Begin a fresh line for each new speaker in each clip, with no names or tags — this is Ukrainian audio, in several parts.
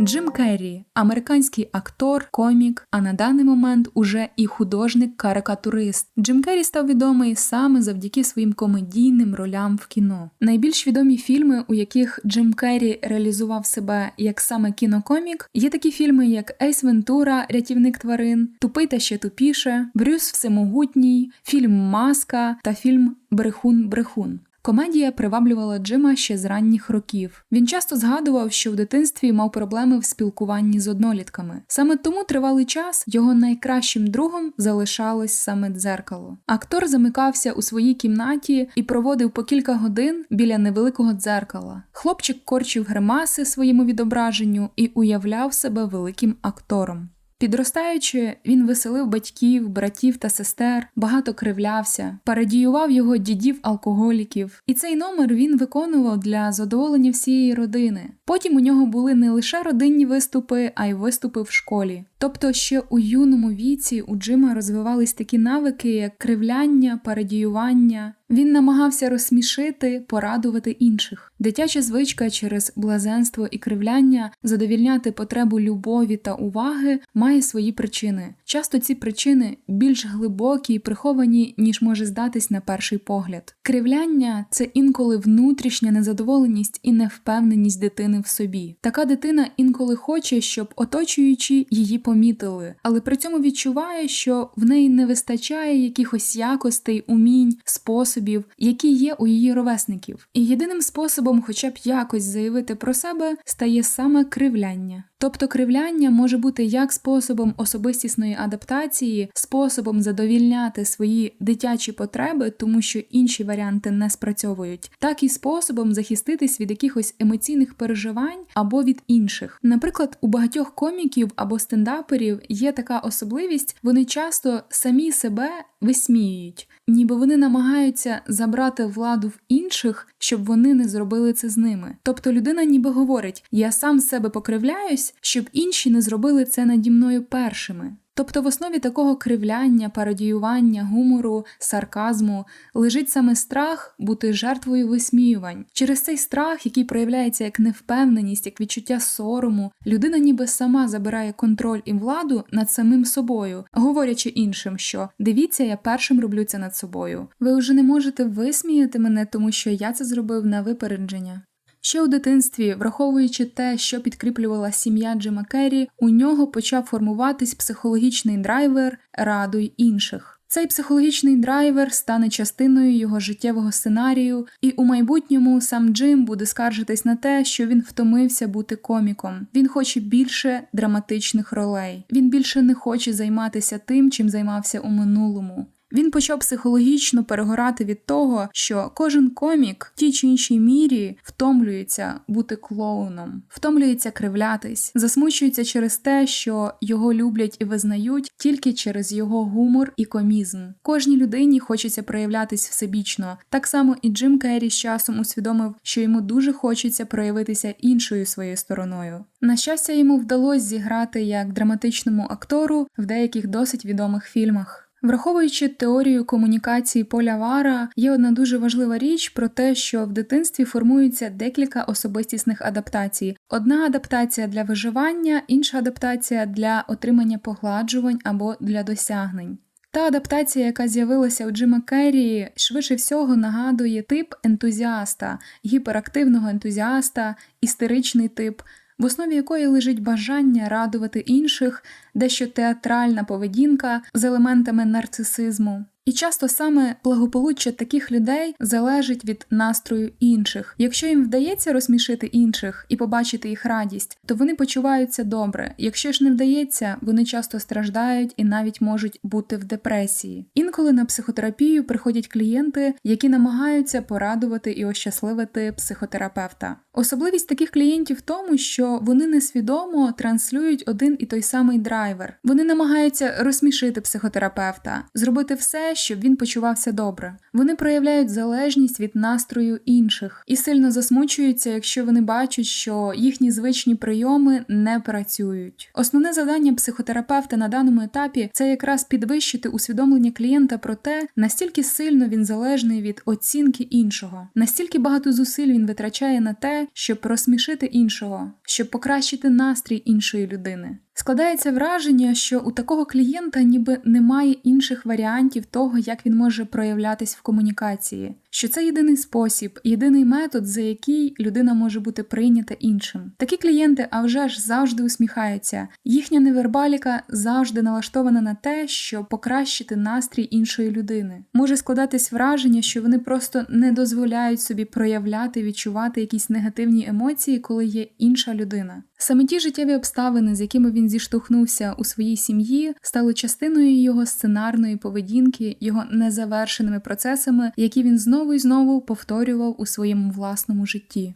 Джим Керрі американський актор, комік, а на даний момент уже і художник-карикатурист. Джим Керрі став відомий саме завдяки своїм комедійним ролям в кіно. Найбільш відомі фільми, у яких Джим Керрі реалізував себе як саме кінокомік, є такі фільми, як Ейс Вентура, Рятівник тварин, Тупий та ще тупіше, Брюс Всемогутній, фільм Маска та фільм Брехун-Брехун. Комедія приваблювала Джима ще з ранніх років. Він часто згадував, що в дитинстві мав проблеми в спілкуванні з однолітками. Саме тому тривалий час його найкращим другом залишалось саме дзеркало. Актор замикався у своїй кімнаті і проводив по кілька годин біля невеликого дзеркала. Хлопчик корчив гримаси своєму відображенню і уявляв себе великим актором. Підростаючи, він веселив батьків, братів та сестер, багато кривлявся, пародіював його дідів алкоголіків, і цей номер він виконував для задоволення всієї родини. Потім у нього були не лише родинні виступи, а й виступи в школі. Тобто ще у юному віці у Джима розвивались такі навики, як кривляння, пародіювання. Він намагався розсмішити, порадувати інших. Дитяча звичка через блазенство і кривляння задовільняти потребу любові та уваги має свої причини. Часто ці причини більш глибокі і приховані, ніж може здатись на перший погляд. Кривляння це інколи внутрішня незадоволеність і невпевненість дитини в собі. Така дитина інколи хоче, щоб оточуючи її помітили, але при цьому відчуває, що в неї не вистачає якихось якостей, умінь, способів, які є у її ровесників. І єдиним способом, хоча б якось заявити про себе, стає саме кривляння. Тобто кривляння може бути як способом особистісної адаптації, способом задовільняти свої дитячі потреби, тому що інші варіанти не спрацьовують, так і способом захиститись від якихось емоційних переживань або від інших. Наприклад, у багатьох коміків або стендаперів є така особливість, вони часто самі себе висміюють, ніби вони намагаються забрати владу в інших, щоб вони не зробили це з ними. Тобто людина ніби говорить: я сам себе покривляюсь, щоб інші не зробили це наді мною першими. Тобто в основі такого кривляння, пародіювання, гумору, сарказму лежить саме страх бути жертвою висміювань. Через цей страх, який проявляється як невпевненість, як відчуття сорому, людина ніби сама забирає контроль і владу над самим собою, говорячи іншим, що дивіться, я першим роблю це над собою. Ви вже не можете висміяти мене, тому що я це зробив на випередження. Ще у дитинстві, враховуючи те, що підкріплювала сім'я Джима Керрі, у нього почав формуватись психологічний драйвер радуй інших. Цей психологічний драйвер стане частиною його життєвого сценарію, і у майбутньому сам Джим буде скаржитись на те, що він втомився бути коміком. Він хоче більше драматичних ролей. Він більше не хоче займатися тим, чим займався у минулому. Він почав психологічно перегорати від того, що кожен комік в тій чи іншій мірі втомлюється бути клоуном, втомлюється кривлятись, засмучується через те, що його люблять і визнають тільки через його гумор і комізм. Кожній людині хочеться проявлятись всебічно. Так само і Джим Керрі з часом усвідомив, що йому дуже хочеться проявитися іншою своєю стороною. На щастя, йому вдалося зіграти як драматичному актору в деяких досить відомих фільмах. Враховуючи теорію комунікації Поля Вара, є одна дуже важлива річ про те, що в дитинстві формується декілька особистісних адаптацій: одна адаптація для виживання, інша адаптація для отримання погладжувань або для досягнень. Та адаптація, яка з'явилася у Джима Керрі, швидше всього нагадує тип ентузіаста, гіперактивного ентузіаста, істеричний тип в основі якої лежить бажання радувати інших, дещо театральна поведінка з елементами нарцисизму. І часто саме благополуччя таких людей залежить від настрою інших. Якщо їм вдається розсмішити інших і побачити їх радість, то вони почуваються добре. Якщо ж не вдається, вони часто страждають і навіть можуть бути в депресії. Інколи на психотерапію приходять клієнти, які намагаються порадувати і ощасливити психотерапевта. Особливість таких клієнтів в тому, що вони несвідомо транслюють один і той самий драйвер. Вони намагаються розсмішити психотерапевта, зробити все щоб він почувався добре. Вони проявляють залежність від настрою інших і сильно засмучуються, якщо вони бачать, що їхні звичні прийоми не працюють. Основне завдання психотерапевта на даному етапі це якраз підвищити усвідомлення клієнта про те, настільки сильно він залежний від оцінки іншого, настільки багато зусиль він витрачає на те, щоб розсмішити іншого, щоб покращити настрій іншої людини. Складається враження, що у такого клієнта ніби немає інших варіантів того, як він може проявлятись в комунікації, що це єдиний спосіб, єдиний метод, за який людина може бути прийнята іншим. Такі клієнти, а вже ж завжди усміхаються. Їхня невербаліка завжди налаштована на те, щоб покращити настрій іншої людини. Може складатись враження, що вони просто не дозволяють собі проявляти, відчувати якісь негативні емоції, коли є інша людина. Саме ті життєві обставини, з якими він зіштовхнувся у своїй сім'ї, стали частиною його сценарної поведінки, його незавершеними процесами, які він знову і знову повторював у своєму власному житті.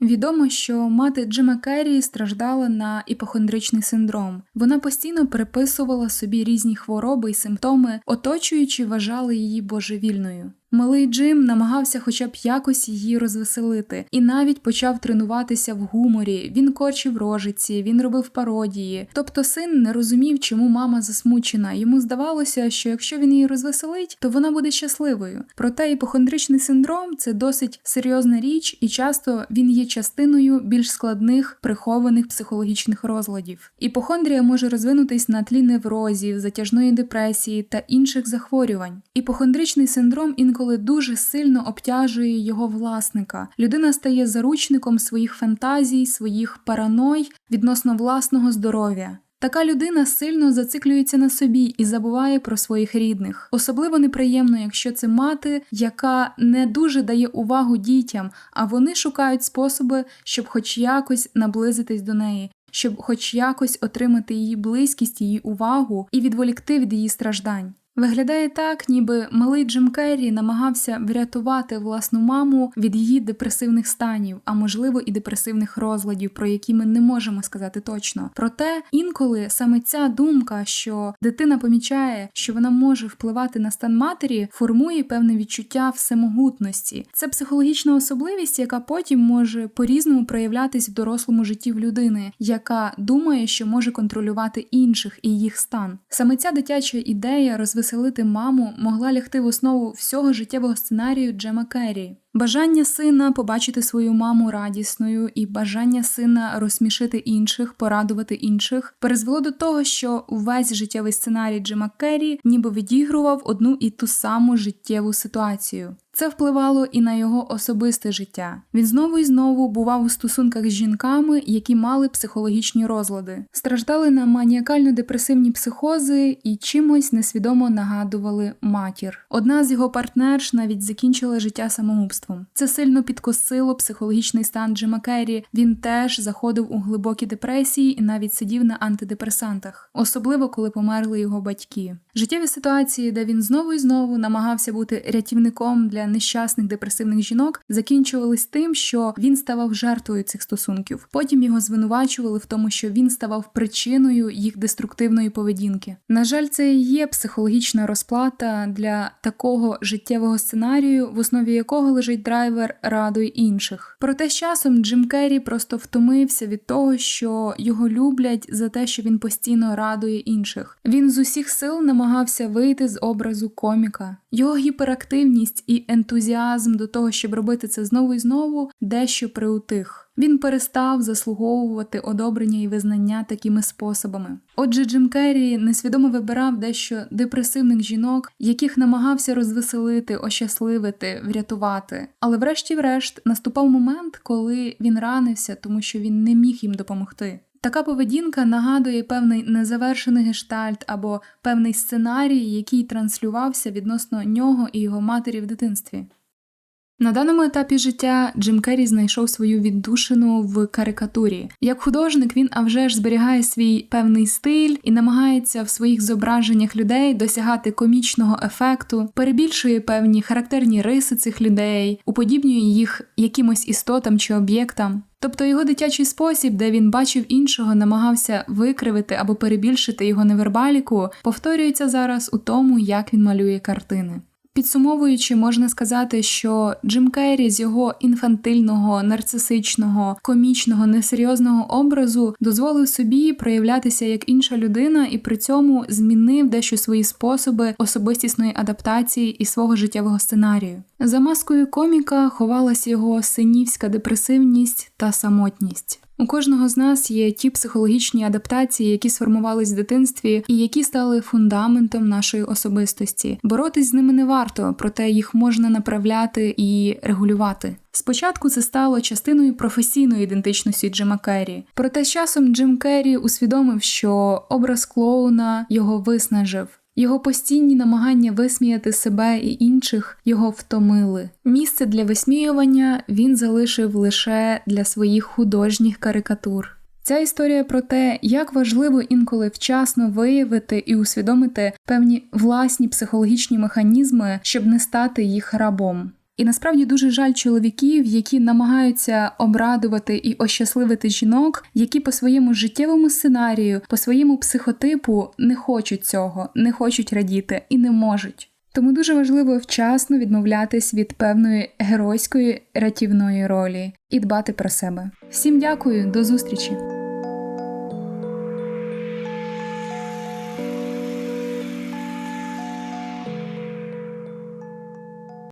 Відомо, що мати Джима Керрі страждала на іпохондричний синдром. Вона постійно приписувала собі різні хвороби і симптоми, оточуючи вважали її божевільною. Малий Джим намагався хоча б якось її розвеселити, і навіть почав тренуватися в гуморі. Він корчив рожиці, він робив пародії. Тобто син не розумів, чому мама засмучена. Йому здавалося, що якщо він її розвеселить, то вона буде щасливою. Проте іпохондричний синдром це досить серйозна річ, і часто він є частиною більш складних прихованих психологічних розладів. Іпохондрія може розвинутись на тлі неврозів, затяжної депресії та інших захворювань. Іпохондричний синдром інколи інколи дуже сильно обтяжує його власника. Людина стає заручником своїх фантазій, своїх параной відносно власного здоров'я. Така людина сильно зациклюється на собі і забуває про своїх рідних. Особливо неприємно, якщо це мати, яка не дуже дає увагу дітям, а вони шукають способи, щоб хоч якось наблизитись до неї. Щоб хоч якось отримати її близькість, її увагу і відволікти від її страждань. Виглядає так, ніби малий Джим Керрі намагався врятувати власну маму від її депресивних станів, а можливо і депресивних розладів, про які ми не можемо сказати точно. Проте інколи саме ця думка, що дитина помічає, що вона може впливати на стан матері, формує певне відчуття всемогутності. Це психологічна особливість, яка потім може по-різному проявлятись в дорослому житті в людини, яка думає, що може контролювати інших і їх стан. Саме ця дитяча ідея розвисає розвеселити маму могла лягти в основу всього життєвого сценарію Джема Керрі. Бажання сина побачити свою маму радісною і бажання сина розсмішити інших, порадувати інших, призвело до того, що увесь життєвий сценарій Джима Керрі ніби відігрував одну і ту саму життєву ситуацію. Це впливало і на його особисте життя. Він знову і знову бував у стосунках з жінками, які мали психологічні розлади, страждали на маніакально-депресивні психози і чимось несвідомо нагадували матір. Одна з його партнерш навіть закінчила життя самогубством. Це сильно підкосило психологічний стан Джима Керрі. Він теж заходив у глибокі депресії і навіть сидів на антидепресантах, особливо коли померли його батьки. Життєві ситуації, де він знову і знову намагався бути рятівником для нещасних депресивних жінок, закінчувались тим, що він ставав жертвою цих стосунків. Потім його звинувачували в тому, що він ставав причиною їх деструктивної поведінки. На жаль, це і є психологічна розплата для такого життєвого сценарію, в основі якого лежить драйвер радуй інших. Проте з часом Джим Керрі просто втомився від того, що його люблять за те, що він постійно радує інших. Він з усіх сил намагався вийти з образу коміка. Його гіперактивність і ентузіазм до того, щоб робити це знову і знову, дещо приутих. Він перестав заслуговувати одобрення і визнання такими способами. Отже, Джим Керрі несвідомо вибирав дещо депресивних жінок, яких намагався розвеселити, ощасливити, врятувати. Але, врешті-врешт, наступав момент, коли він ранився, тому що він не міг їм допомогти. Така поведінка нагадує певний незавершений гештальт або певний сценарій, який транслювався відносно нього і його матері в дитинстві. На даному етапі життя Джим Керрі знайшов свою віддушину в карикатурі. Як художник він а вже ж зберігає свій певний стиль і намагається в своїх зображеннях людей досягати комічного ефекту, перебільшує певні характерні риси цих людей, уподібнює їх якимось істотам чи об'єктам. Тобто його дитячий спосіб, де він бачив іншого, намагався викривити або перебільшити його невербаліку, повторюється зараз у тому, як він малює картини. Підсумовуючи, можна сказати, що Джим Керрі з його інфантильного, нарцисичного, комічного, несерйозного образу дозволив собі проявлятися як інша людина і при цьому змінив дещо свої способи особистісної адаптації і свого життєвого сценарію. За маскою коміка ховалася його синівська депресивність та самотність. У кожного з нас є ті психологічні адаптації, які сформувались в дитинстві, і які стали фундаментом нашої особистості. Боротись з ними не варто, проте їх можна направляти і регулювати. Спочатку це стало частиною професійної ідентичності Джима Керрі. Проте з часом Джим Керрі усвідомив, що образ клоуна його виснажив. Його постійні намагання висміяти себе і інших його втомили. Місце для висміювання він залишив лише для своїх художніх карикатур. Ця історія про те, як важливо інколи вчасно виявити і усвідомити певні власні психологічні механізми, щоб не стати їх рабом. І насправді дуже жаль чоловіків, які намагаються обрадувати і ощасливити жінок, які по своєму життєвому сценарію, по своєму психотипу не хочуть цього, не хочуть радіти і не можуть. Тому дуже важливо вчасно відмовлятись від певної геройської рятівної ролі і дбати про себе. Всім дякую, до зустрічі!